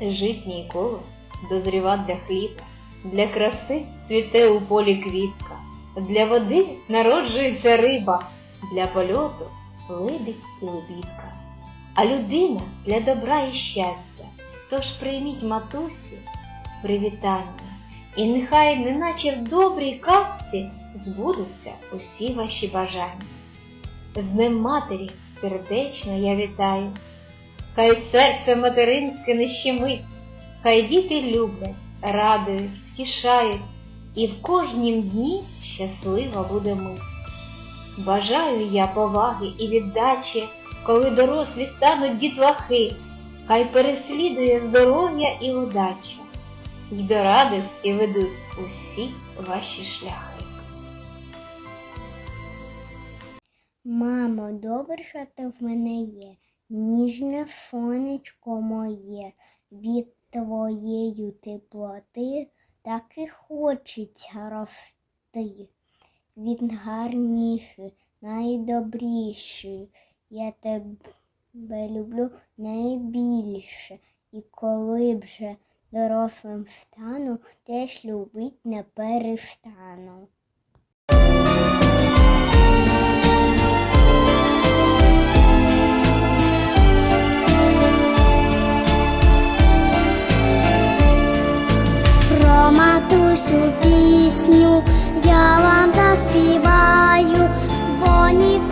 Житній коло дозріва для хліба, для краси цвіте у полі квітка, для води народжується риба, для польоту либідь і лебідка. А людина для добра і щастя. Тож прийміть матусі привітання, і нехай, неначе в добрій казці, збудуться усі ваші бажання. З Днем Матері сердечно я вітаю, хай серце материнське не щемить, хай діти люблять, радують, втішають, і в кожнім дні щаслива буде мить. Бажаю я поваги і віддачі, коли дорослі стануть дітлахи, хай переслідує здоров'я і удача, й до радості ведуть усі ваші шляхи. Мамо, добре, що ти в мене є, ніжне сонечко моє, від твоєї теплоти так і хочеться рости. Він гарніший, найдобріший, я тебе люблю найбільше, і коли вже дорослим стану, теж любить не перестану. матусю пісню я вам заспіваю, бо ні.